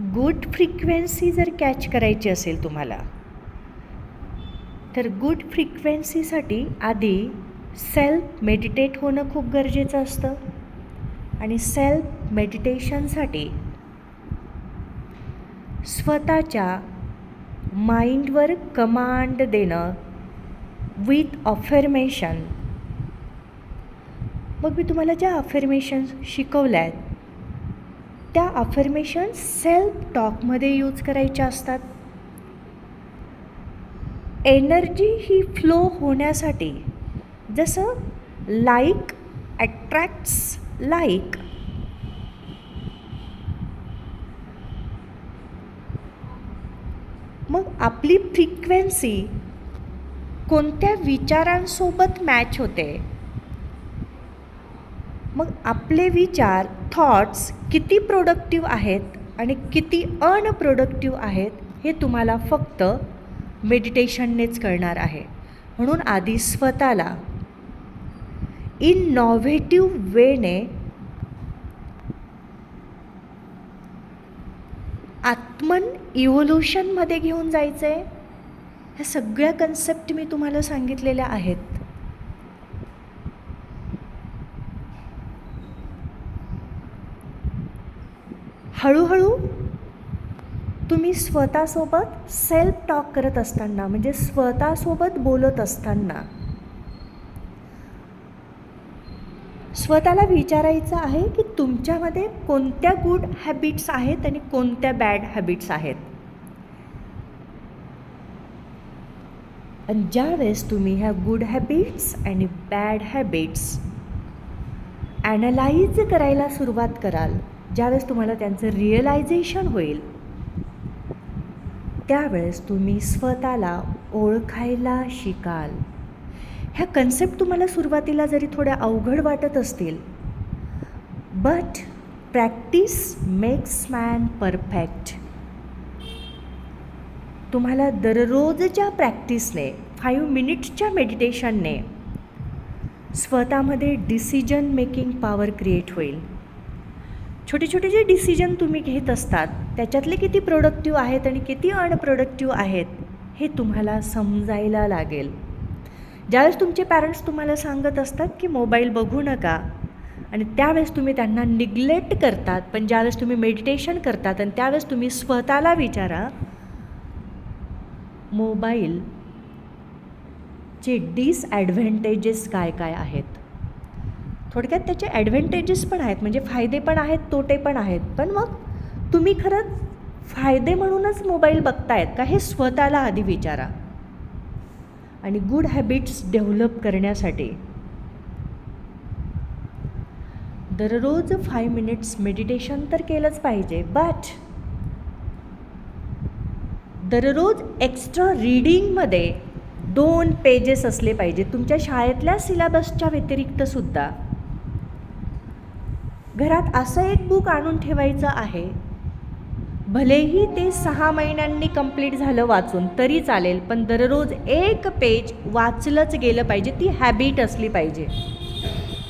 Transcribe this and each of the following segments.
Good frequency जर catch करायची असेल तुम्हाला तर गुड फ्रिक्वेन्सीसाठी आधी सेल्फ मेडिटेट होणं खूप गरजेचं असतं. आणि सेल्फ मेडिटेशनसाठी स्वतःच्या माइंडवर कमांड देणं विथ अफर्मेशन. मग मी तुम्हाला ज्या अफर्मेशन्स शिकवल्या आहेत त्या अफर्मेशन सेल्फ टॉकमध्ये यूज करायच्या असतात. एनर्जी ही फ्लो होण्यासाठी जसं लाईक ॲट्रॅक्ट्स लाईक मग आपली फ्रिक्वेन्सी कोणत्या विचारांसोबत मॅच होते? मग आपले विचार थॉट्स किती प्रोडक्टिव्ह आहेत आणि किती अनप्रोडक्टिव्ह आहेत हे तुम्हाला फक्त मेडिटेशननेच कळणार आहे. म्हणून आधी स्वतःला इनॉव्हेटिव्ह वेने आत्मन इव्होल्युशनमध्ये घेऊन जायचं आहे ह्या सगळ्या कन्सेप्ट मी तुम्हाला सांगितलेल्या आहेत. हळूहळू तुम्ही स्वतःसोबत सेल्फ टॉक करत असताना म्हणजे स्वतःसोबत बोलत असताना स्वतःला विचारायचं आहे की तुमच्यामध्ये कोणत्या गुड हॅबिट्स आहेत आणि कोणत्या बॅड हॅबिट्स आहेत? आणि ज्यावेळेस तुम्ही ह्या गुड हॅबिट्स आणि बॅड हॅबिट्स ॲनलाईज करायला सुरुवात कराल ज्यावेळेस तुम्हाला त्यांचं रिअलायझेशन होईल त्यावेळेस तुम्ही स्वतःला ओळखायला शिकाल. ह्या कन्सेप्ट तुम्हाला सुरुवातीला जरी थोड्या अवघड वाटत असतील but practice makes man perfect तुम्हाला दररोजच्या प्रॅक्टिसने फाईव्ह मिनिट्सच्या मेडिटेशनने स्वतःमध्ये डिसिजन मेकिंग पॉवर क्रिएट होईल. छोटे छोटे जे डिसिजन तुम्ही घेत असतात त्याच्यातले किती प्रोडक्टिव्ह आहेत आणि किती अनप्रोडक्टिव्ह आहेत हे तुम्हाला समजायला लागेल. ज्यावेळेस तुमचे पॅरेंट्स तुम्हाला सांगत असतात की मोबाईल बघू नका आणि त्यावेळेस तुम्ही त्यांना निग्लेक्ट करतात पण ज्यावेळेस तुम्ही मेडिटेशन करतात आणि त्यावेळेस तुम्ही स्वतःला विचारा मोबाईलचे डिसॲडव्हान्टेजेस काय काय आहेत? थोडक्यात त्याचे ॲडव्हान्टेजेस पण आहेत म्हणजे फायदे पण आहेत तोटे पण आहेत. पण मग तुम्ही खरंच फायदे म्हणूनच मोबाईल बघतायत का हे स्वतःला आधी विचारा. आणि गुड हॅबिट्स डेव्हलप करण्यासाठी. दररोज फाय मिनिट्स मेडिटेशन तर केलंच पाहिजे बट दररोज एक्स्ट्रा रीडिंगमध्ये दोन पेजेस असले पाहिजे तुमच्या शाळेतल्या सिलेबसच्या व्यतिरिक्तसुद्धा घरात असं एक बुक आणून ठेवायचं आहे. भलेही ते सहा महिन्यांनी कंप्लीट झालं वाचून तरी चालेल पण दररोज एक पेज वाचलंच गेलं पाहिजे ती हॅबिट असली पाहिजे.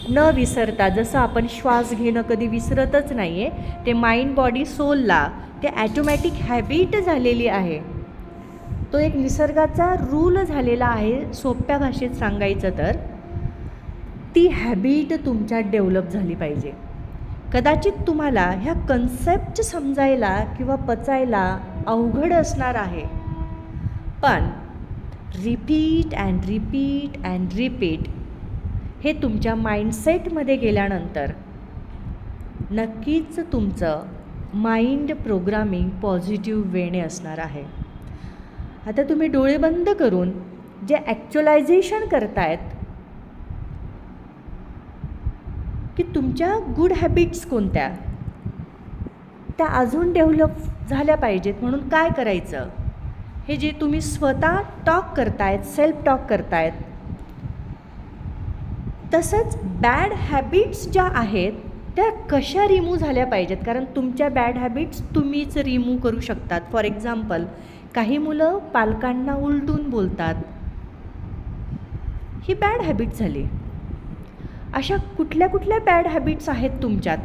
न विसरता जसं आपण श्वास घेणं कधी विसरतच नाही आहे ते माइंड बॉडी सोलला ते ॲटोमॅटिक हॅबिट झालेली आहे. तो एक निसर्गाचा रूल झालेला आहे सोप्या भाषेत सांगायचं तर. ती हॅबिट तुमच्यात डेव्हलप झाली पाहिजे. कदाचित तुम्हाला ह्या कन्सेप्ट समजायला किंवा पचायला अवघड असणार आहे. पण repeat and repeat and repeat हे तुमच्या माइंडसेटमध्ये गेल्यानंतर नक्कीच तुमचं माइंड प्रोग्रामिंग पॉझिटिव्ह वेणे असणार आहे. आता तुम्ही डोळे बंद करून जे ॲक्च्युलायझेशन करतायत की तुमच्या गुड हॅबिट्स कोणत्या? त्या अजून डेव्हलप झाल्या पाहिजेत म्हणून काय करायचं? हे जे तुम्ही स्वतः टॉक करतायत सेल्फ टॉक करतायत तसंच बॅड हॅबिट्स ज्या आहेत त्या कशा रिमूव्ह झाल्या पाहिजेत? कारण तुमच्या बॅड हॅबिट्स तुम्हीच रिमूव्ह करू शकतात. फॉर एक्झाम्पल काही मुलं पालकांना उलटून बोलतात. ही बॅड हॅबिट झाली. अशा कुठल्या कुठल्या बॅड हॅबिट्स आहेत तुमच्यात?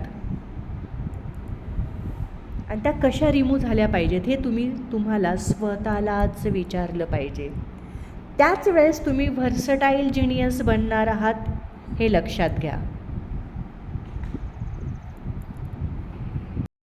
आणि त्या कशा रिमूव्ह झाल्या पाहिजेत हे तुम्ही तुम्हाला स्वतःलाच विचारलं पाहिजे. त्याच वेळेस तुम्ही व्हर्सटाईल जिनियस बनणार आहात हे लक्षात घ्या.